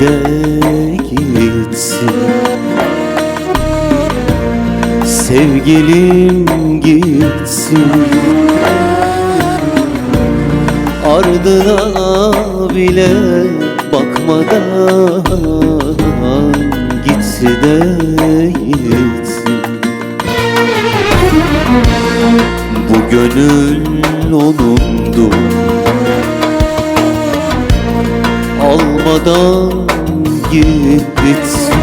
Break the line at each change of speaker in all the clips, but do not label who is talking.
de gitsin. Sevgilim gitsin. Ardına bile bakmadan Gitsi de gitsin. Bu gönül onundu Almadan gitsin.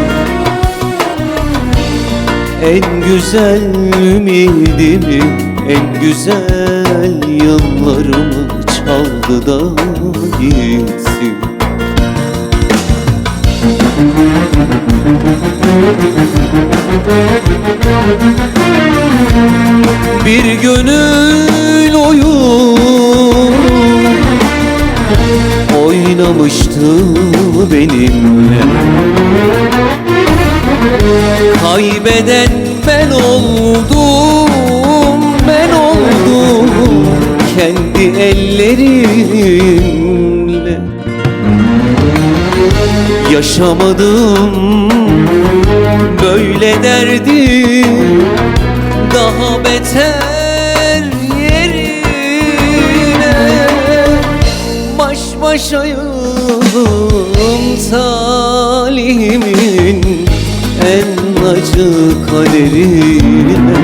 En güzel ümidimi En güzel yıllarımı çaldı da gitsin. Bir gönül oyun Oynamıştı benimle. Kaybeden ben oldum Ben oldum Kendi ellerimle. Yaşamadım Böyle derdi Daha beter Baş başayım talimin En acı kaderine.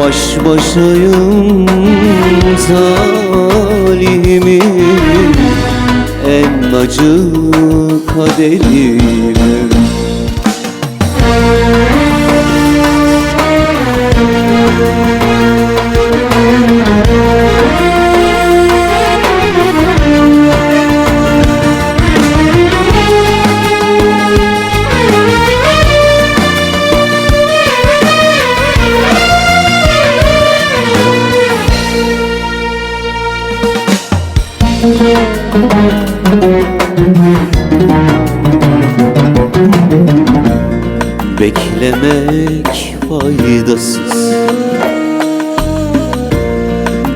Baş başayım talimin En acı kaderine Beklemek faydasız.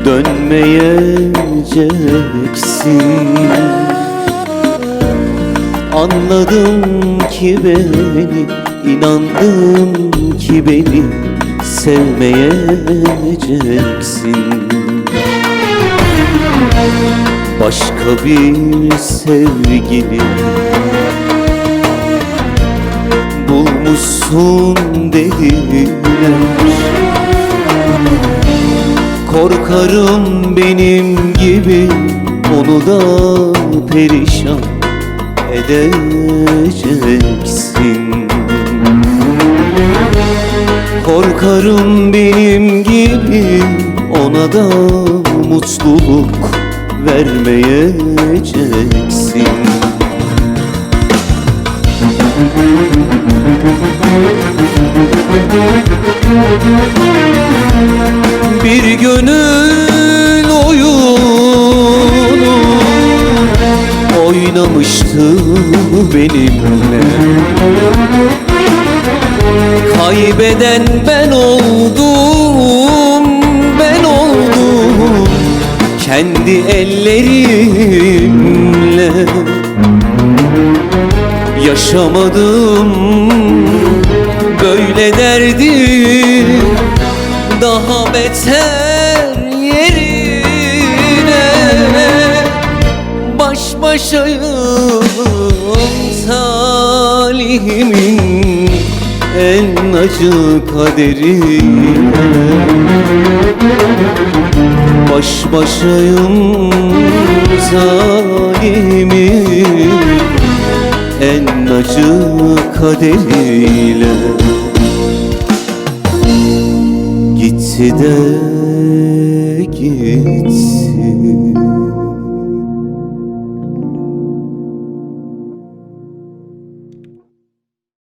Dönmeyeceksin Anladım ki beni inandım ki beni Sevmeyeceksin Başka bir sevgili bulmuşsun dediler. Korkarım benim gibi onu da perişan edeceksin. Korkarım benim gibi ona da mutluluk vermeyeceksin. Bir oynamıştı benimle. Kaybeden ben oldum, ben oldum Kendi ellerimle. Yaşamadım böyle derdi Daha beter Baş başayım talimin En acı kaderine Baş başayım zalimin En acı kaderiyle. Gitti de gitsin